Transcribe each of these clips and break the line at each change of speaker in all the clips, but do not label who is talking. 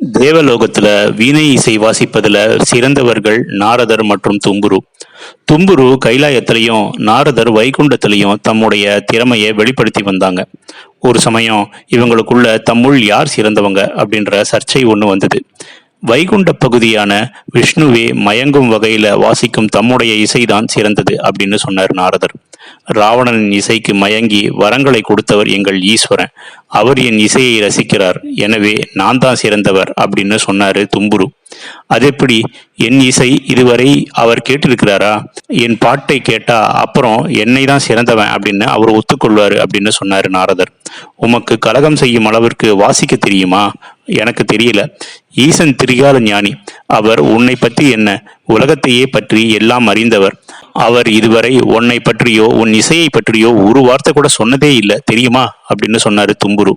தேவலோகத்துல வீணை இசை வாசிப்பதுல சிறந்தவர்கள் நாரதர் மற்றும் தும்புரு. தும்புரு கைலாயத்திலையும் நாரதர் வைகுண்டத்திலையும் தம்முடைய திறமையை வெளிப்படுத்தி வந்தாங்க. ஒரு சமயம் இவங்களுக்குள்ள தம்முள் யார் சிறந்தவங்க? அப்படின்ற சர்ச்சை ஒன்று வந்தது. வைகுண்ட பகுதியான விஷ்ணுவே மயங்கும் வகையில வாசிக்கும் தம்முடைய இசைதான் சிறந்தது அப்படின்னு சொன்னார் நாரதர். ராவணனின் இசைக்கு மயங்கி வரங்களை கொடுத்தவர் எங்கள் ஈஸ்வரன். அவர் என் இசையை ரசிக்கிறார். எனவே நான் தான் சிறந்தவர் அப்படின்னு சொன்னாரு தும்புரு. அதெப்படி என் இசை இதுவரை அவர் கேட்டிருக்கிறாரா? என் பாட்டை கேட்டா அப்புறம் என்னை தான் சிறந்தவன் அப்படின்னு அவர் ஒத்துக்கொள்வாரு அப்படின்னு சொன்னாரு நாரதர். உமக்கு கலகம் செய்யும் அளவிற்கு வாசிக்க தெரியுமா? எனக்கு தெரியல. ஈசன் திரிகால ஞானி. அவர் உன்னை பற்றி என்ன? உலகத்தையே பற்றி எல்லாம் அறிந்தவர். அவர் இதுவரை உன்னை பற்றியோ உன் இசையை பற்றியோ ஒரு வார்த்தை கூட சொன்னதே இல்லை தெரியுமா? அப்படின்னு சொன்னார் தும்புரு.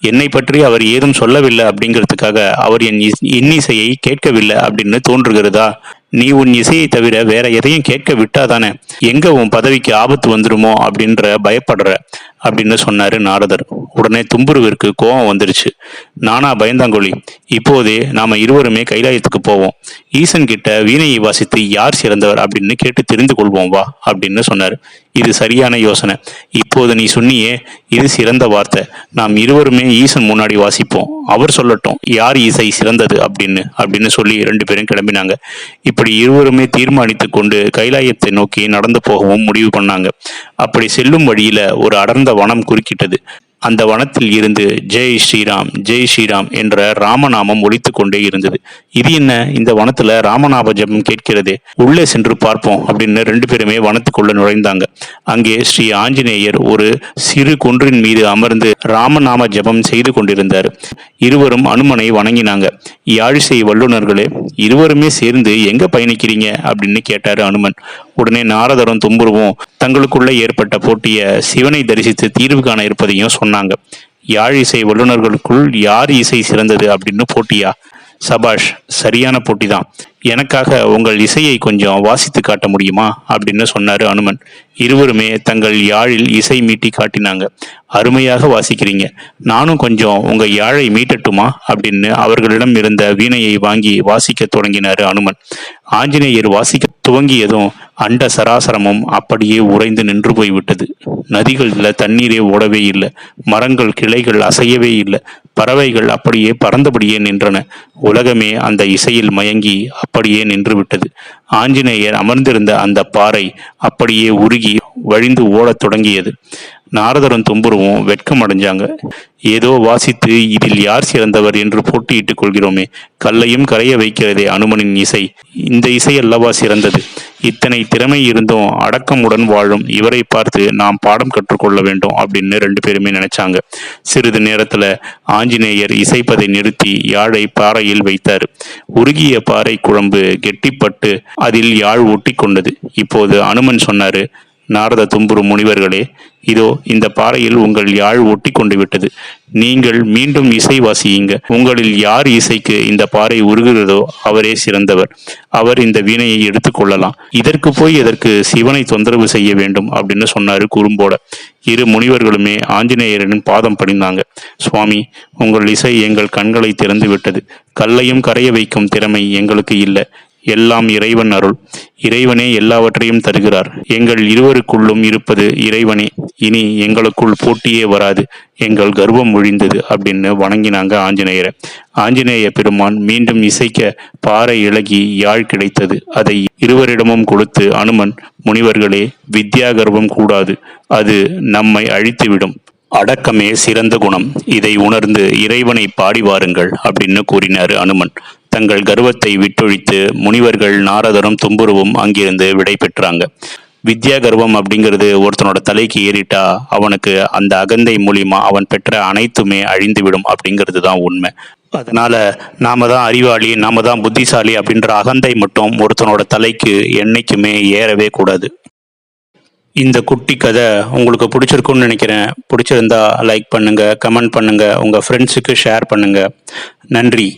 என்னை பற்றி அவர் ஏதும் சொல்லவில்லை அப்படிங்கிறதுக்காக அவர் என் இஸ்- இன்னிசையை கேட்கவில்லை அப்படின்னு தோன்றுகிறதா? நீ உன் இசையை தவிர வேற எதையும் கேட்க விட்டாதானே? எங்க உன் பதவிக்கு ஆபத்து வந்துருமோ அப்படின்ற பயப்படுற? அப்படின்னு சொன்னாரு நாரதர். உடனே தும்புருவிற்கு கோபம் வந்துருச்சு. நானா பயந்தாங்கொழி இப்போதே நாம இருவருமே கைலாயத்துக்கு போவோம். ஈசன் கிட்ட வீணையை வாசித்து யார் சிறந்தவர் அப்படின்னு கேட்டு தெரிந்து கொள்வோம் வா அப்படின்னு சொன்னார். இது சரியான யோசனை. இப்போது நீ சொன்னியே இது சிறந்த வார்த்தை. நாம் இருவருமே ஈசன் முன்னாடி வாசிப்போம். அவர் சொல்லட்டும் யார் இசை சிறந்தது அப்படின்னு அப்படின்னு சொல்லி ரெண்டு பேரும் கிளம்பினாங்க. இப்படி இருவருமே தீர்மானித்துக் கொண்டு கைலாயத்தை நோக்கி நடந்து போகவும் முடிவு பண்ணாங்க. அப்படி செல்லும் வழியில ஒரு அடர்ந்த வனம் குறுக்கிட்டது. அந்த வனத்தில் இருந்து ஜெய் ஸ்ரீராம் ஜெய் ஸ்ரீராம் என்ற ராமநாமம் ஒழித்து கொண்டே இருந்தது. இது என்ன? இந்த வனத்துல ராமநாம ஜெபம் கேட்கிறதே. உள்ளே சென்று பார்ப்போம் அப்படின்னு ரெண்டு பேருமே வனத்துக்குள்ள நுழைந்தாங்க. அங்கே ஸ்ரீ ஆஞ்சநேயர் ஒரு சிறு குன்றின் மீது அமர்ந்து ராமநாம ஜெபம் செய்து கொண்டிருந்தார். இருவரும் அனுமனை வணங்கினாங்க. யாழிசை வல்லுநர்களே இருவருமே சேர்ந்து எங்க பயணிக்கிறீங்க? அப்படின்னு கேட்டாரு அனுமன். உடனே நாரதரும் தும்புருவும் தங்களுக்குள்ள ஏற்பட்ட போட்டிய சிவனை தரிசித்து தீர்வு காண இருப்பதையும் சொன்னாங்க. யாழ் இசை வல்லுநர்களுக்குள் யார் இசை சிறந்தது அப்படின்னு போட்டியா? சபாஷ் சரியான போட்டி தான் எனக்காக உங்கள் இசையை கொஞ்சம் வாசித்து காட்ட முடியுமா? அப்படின்னு சொன்னாரு அனுமன். இருவருமே தங்கள் யாழில் இசை மீட்டி காட்டினாங்க. அருமையாக வாசிக்கிறீங்க. நானும் கொஞ்சம் உங்க யாழை மீட்டட்டுமா? அப்படின்னு அவர்களிடம் இருந்த வீணையை வாங்கி வாசிக்க தொடங்கினாரு அனுமன். ஆஞ்சநேயர் வாசிக்க துவங்கியதும் அண்ட சராசரமும் அப்படியே உறைந்து நின்று போய்விட்டது. நதிகளில் தண்ணீரே ஓடவே இல்லை. மரங்கள் கிளைகள் அசையவே இல்லை. பறவைகள் அப்படியே பறந்தபடியே நின்றன. உலகமே அந்த இசையில் மயங்கி அப்படியே நின்று விட்டது ஆஞ்சநேயர் அமர்ந்திருந்த அந்த பாறை அப்படியே உருகி வழிந்து ஓடத் தொடங்கியது. நாரதரும் தும்புருவும் வெட்கம் அடைஞ்சாங்க ஏதோ வாசித்து இதில் யார் சிறந்தவர் என்று போட்டியிட்டுக் கொள்கிறோமே. கல்லையும் கரைய வைக்கிறதே அனுமனின் இசை. இந்த இசை அல்லவா சிறந்தது? இத்தனை திறமை இருந்தும் அடக்கமுடன் வாழும். இவரை பார்த்து நாம் பாடம் கற்றுக்கொள்ள வேண்டும் அப்படின்னு ரெண்டு பேருமே நினைச்சாங்க. சிறிது நேரத்துல ஆஞ்சநேயர் இசைப்பதை நிறுத்தி யாழை பாறையில் வைத்தார். உருகிய பாறை குழம்பு கெட்டிப்பட்டு அதில் யாழ் ஒட்டி கொண்டது. இப்போது அனுமன் சொன்னாரு நாரத தும்புரு முனிவர்களே இதோ இந்த பாறையில் உங்கள் யாழ் ஒட்டி கொண்டு விட்டது. நீங்கள் மீண்டும் இசை வாசியுங்க. உங்களில் யார் இசைக்கு இந்த பாறை உருகுகிறதோ அவரே சிறந்தவர். அவர் இந்த வீணையை எடுத்துக்கொள்ளலாம் இதற்கு போய் இதற்கு சிவனை தொந்தரவு செய்ய வேண்டும் அப்படின்னு சொன்னாரு குறும்போட. இரு முனிவர்களுமே ஆஞ்சநேயரின் பாதம் படிந்தாங்க. சுவாமி உங்கள் இசை எங்கள் கண்களை திறந்து விட்டது. கல்லையும் கரைய வைக்கும் திறமை எங்களுக்கு இல்லை. எல்லாம் இறைவன் அருள். இறைவனே எல்லாவற்றையும் தருகிறார். எங்கள் இருவருக்குள்ளும் இருப்பது இறைவனே. இனி எங்களுக்குள் போட்டியே வராது. எங்கள் கர்வம் ஒழிந்தது அப்படின்னு வணங்கினாங்க ஆஞ்சநேயரை. ஆஞ்சநேய பெருமான் மீண்டும் இசைக்க பாறை இழகி யாழ் கிடைத்தது. அதை இருவரிடமும் கொடுத்து அனுமன் முனிவர்களே வித்யா கர்வம் கூடாது. அது நம்மை அழித்துவிடும். அடக்கமே சிறந்த குணம். இதை உணர்ந்து இறைவனை பாடி வாருங்கள் அப்படின்னு கூறினார் அனுமன். தங்கள் கர்வத்தை விட்டொழித்து முனிவர்கள் நாரதரும் தும்புருவும் அங்கிருந்து விடை பெற்றாங்க. வித்யா கர்வம் அப்படிங்கிறது ஒருத்தனோட தலைக்கு ஏறிட்டா அவனுக்கு அந்த அகந்தை மூலியமா அவன் பெற்ற அனைத்துமே அழிந்துவிடும் அப்படிங்கிறது தான் உண்மை. அதனால நாம தான் அறிவாளி நாம தான் புத்திசாலி அப்படின்ற அகந்தை மட்டும் ஒருத்தனோட தலைக்கு என்னைக்குமே ஏறவே கூடாது. இந்த குட்டி கதை உங்களுக்கு பிடிச்சிருக்கும்னு நினைக்கிறேன். பிடிச்சிருந்தா லைக் பண்ணுங்கள் கமெண்ட் பண்ணுங்கள் உங்கள் ஃப்ரெண்ட்ஸுக்கு ஷேர் பண்ணுங்கள் நன்றி.